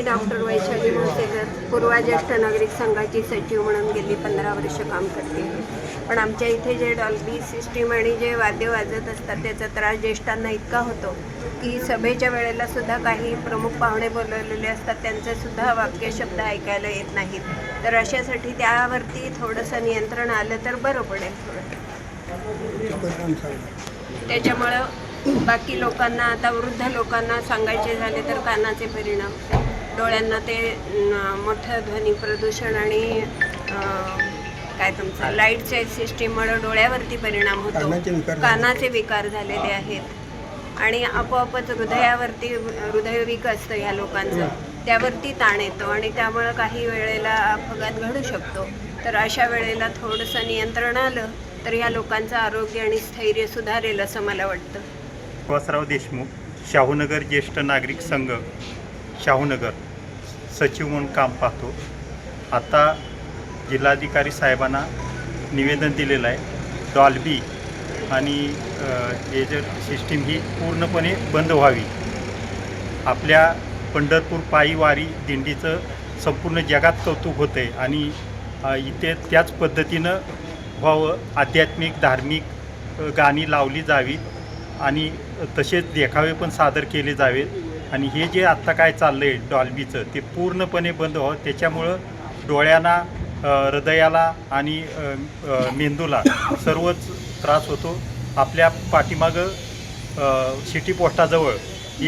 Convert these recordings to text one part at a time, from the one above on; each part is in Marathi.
मी डॉक्टर वैशाली मोसेकर पूर्वा ज्येष्ठ नागरिक संघाची सचिव म्हणून गेली पंधरा वर्ष काम करते. पण आमच्या इथे जे डॉल्बी सिस्टीम आणि जे वाद्य वाजत असतात त्याचा त्रास ज्येष्ठांना इतका होतो की सभेच्या वेळेला सुद्धा काही प्रमुख पाहुणे बोलवलेले असतात त्यांचे सुद्धा वाक्य शब्द ऐकायला येत नाहीत. तर अशासाठी त्यावरती थोडंसं नियंत्रण आलं तर बरं पडेल थोडं त्याच्यामुळं बाकी लोकांना आता वृद्ध लोकांना सांगायचे झाले तर कानाचे परिणाम. डोळ्यांना ते मोठं ध्वनी प्रदूषण आणि काय तुमचं लाईटच्या सिस्टीममुळे डोळ्यावरती परिणाम होतो. कानाचे विकार झालेले आहेत. आणि आपोआपच हृदयावरती हृदयविक असतं ह्या लोकांचं. त्यावरती ताण येतो आणि त्यामुळं काही वेळेला अपघात घडू शकतो. तर अशा वेळेला थोडंसं नियंत्रण आलं तर ह्या लोकांचं आरोग्य आणि स्थैर्य सुधारेल असं मला वाटतं. श्रीनिवासराव देशमुख शाहूनगर ज्येष्ठ नागरिक संघ शाहूनगर. सचिव म्हणून काम पाहतो. आता जिल्हाधिकारी साहेबांना निवेदन दिलेलं आहे. डॉल्बी आणि हे जे सिस्टीम ही पूर्णपणे बंद व्हावी. आपल्या पंढरपूर पायी वारी दिंडीचं संपूर्ण जगात कौतुक होतं आहे आणि इथे त्याच पद्धतीनं व्हावं आध्यात्मिक धार्मिक गाणी लावली जावीत आणि तसेच देखावे पण सादर केले जावेत. आणि हे जे आत्ता काय चाललं आहे डॉल्बीचं ते पूर्णपणे बंद व्हावं. त्याच्यामुळं डोळ्यांना हृदयाला आणि मेंदूला सर्वच त्रास होतो. आपल्या पाठीमागं सिटी पोस्टाजवळ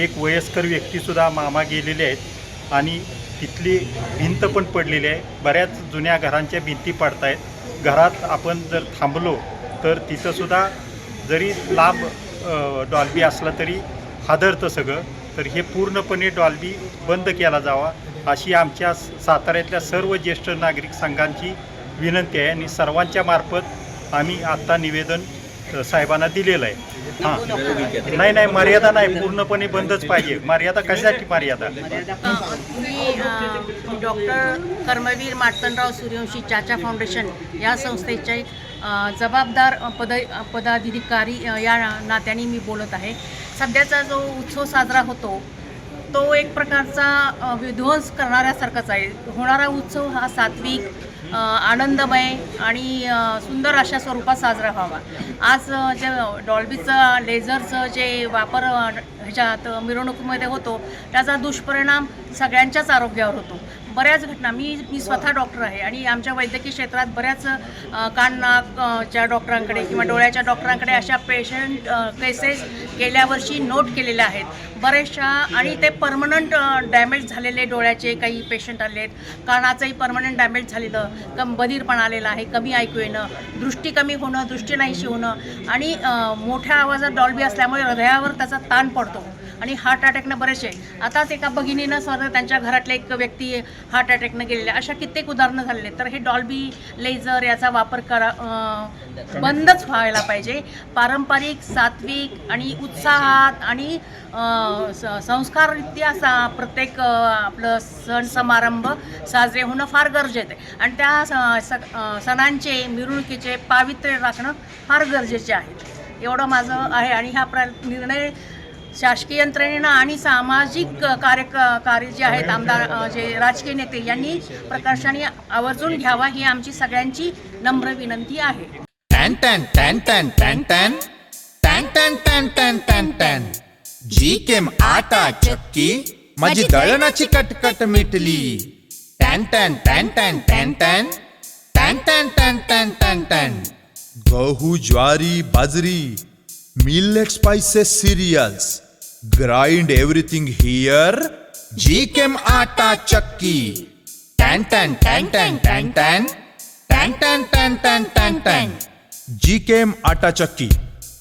एक वयस्कर व्यक्तीसुद्धा मामा गेलेले आहेत आणि तिथली भिंत पण पडलेली आहे. बऱ्याच जुन्या घरांच्या भिंती पडत आहेत घरात आपण जर थांबलो तर तिथंसुद्धा जरी लांब डॉल्बी असला तरी हादरतं सगळं. तर हे पूर्णपणे डॉल्बी बंद केला जावा अशी आमच्या साताऱ्यातल्या सर्व ज्येष्ठ नागरिक संघांची विनंती आहे आणि सर्वांच्या मार्फत आम्ही आत्ता निवेदन साहेबांना दिलेलं आहे. हां. नाही नाही मर्यादा नाही पूर्णपणे बंदच पाहिजे. मर्यादा कशासाठी मर्यादा? मी डॉक्टर कर्मवीर मार्तनराव सूर्यवंशी चाचा फाउंडेशन या संस्थेचे जबाबदार पद पदाधिकारी या नात्याने मी बोलत आहे. सध्याचा जो उत्सव साजरा होतो तो एक प्रकारचा विध्वंस करणाऱ्यासारखाच आहे. होणारा उत्सव हा सात्विक आनंदमय आणि सुंदर अशा स्वरूपात साजरा व्हावा. आज जे डॉल्बीचं लेझरचं जे वापर ह्याच्यात मिरवणुकीमध्ये होतो त्याचा दुष्परिणाम सगळ्यांच्याच आरोग्यावर होतो. बऱ्याच घटना मी मी स्वतः डॉक्टर आहे आणि आमच्या वैद्यकीय क्षेत्रात बऱ्याच कान नाकच्या डॉक्टरांकडे किंवा डोळ्याच्या डॉक्टरांकडे अशा पेशंट केसेस गेल्या वर्षी नोट केलेल्या आहेत. बऱ्याचशा आणि ते परमनंट डॅमेज झालेले डोळ्याचे काही पेशंट आले आहेत कानाचंही परमनंट डॅमेज झालेलं कम बधीरपणा आलेला आहे कमी ऐकू येणं दृष्टी कमी होणं दृष्टी नाहीशी होणं आणि मोठ्या आवाजात डॉल्बी असल्यामुळे हृदयावर त्याचा ताण पडतो. आणि हार्ट अटॅकनं बरेचसे. आताच एका भगिनीनं स्वतः त्यांच्या घरातले एक व्यक्ती हार्ट अटॅकनं गेलेले अशा कित्येक उदाहरणं झालेले तर हे डॉल्बी लेझर याचा वापर करा बंदच व्हायला पाहिजे. पारंपरिक सात्विक आणि उत्साहात आणि स- संस्काररित्या सा प्रत्येक आपलं सण समारंभ साजरे होणं फार गरजेचं आहे. आणि त्या स- स- सणांचे मिरवणुकीचे पावित्र्य राखणं फार गरजेचे आहे. एवढं माझं आहे आणि हा प्र निर्णय शासकीय यंत्रणेनं आणि सामाजिक कार्य कार्य जे आहेत आमदार जे राजकीय नेते यांनी प्रकर्षाने आवर्जून घ्यावा ही आमची सगळ्यांची नम्र विनंती आहे टॅन टॅन टॅन टॅन टॅन टॅन टॅन टॅन टॅन टॅन टॅन टॅन जी केम आटा चक्की माझी दळणाची कटकट मिटली टॅन टॅन टॅन टॅन टॅन टॅन टॅन टॅन टॅन टॅन टॅन टॅन गहू ज्वारी बाजरी millet spices cereals grind everything here जी केम आटा चक्की टॅन टॅन टॅन टॅन टॅन टॅन टॅन टॅन टॅन टॅन टॅन टॅन जी केम आटा चक्की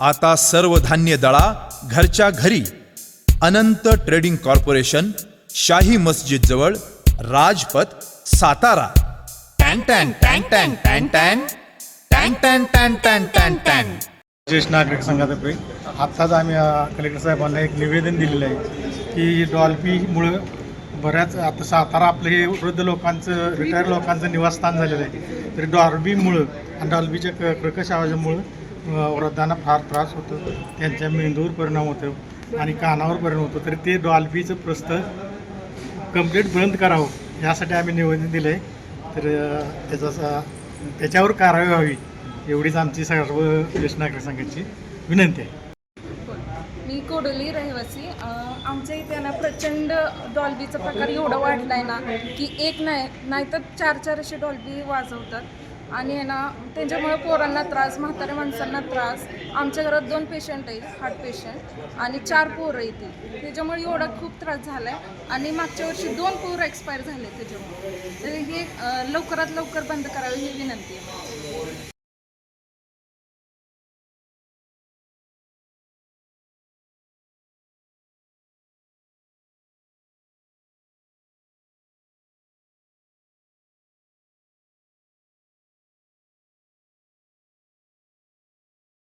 आता सर्व धान्य दळा घरच्या घरी अनंत ट्रेडिंग कॉर्पोरेशन शाही मस्जिद जवळ राजपथ सातारा टॅन टॅन टॅन टॅन टॅन टॅन टॅन टॅन टॅन टॅन टॅन टॅन ज्येष्ठ नागरिक संघातर्फे आत्ताच आम्ही कलेक्टर साहेबांना एक निवेदन दिलेलं आहे की डॉल्फीमुळं बऱ्याच आता सातारा आपलं हे वृद्ध लोकांचं रिटायर लोकांचं निवासस्थान झालेलं आहे. तर डॉल्बीमुळं आणि डॉल्बीच्या क कर्कश आवाजामुळं वृद्धांना फार त्रास होतो. त्यांच्या मेंदूवर परिणाम होतो आणि कानावर परिणाम होतो. तर ते डॉल्बीचं प्रस्त कंप्लीट बंद करावं यासाठी आम्ही निवेदन दिलं आहे तर त्याचा त्याच्यावर कारवाई व्हावी. एवढीच आमची सर्व ज्येष्ठ नागरिक संघाची विनंती आहे. मी कोडोली रहिवासी. आमच्या इथे ना प्रचंड डॉल्बीचा प्रकार एवढा वाढला आहे ना की एक नाही नाहीतर चार चार असे डॉल्बी वाजवतात. आणि आहे ना त्यांच्यामुळे पोरांना त्रास म्हाताऱ्या माणसांना त्रास. आमच्या घरात दोन पेशंट आहेत हार्ट पेशंट आणि चार पोरं येतील त्याच्यामुळे एवढा खूप त्रास झाला आहे आणि मागच्या वर्षी दोन पोरं एक्सपायर झाले त्याच्यामुळे. तर हे लवकरात लवकर बंद करावे ही विनंती आहे.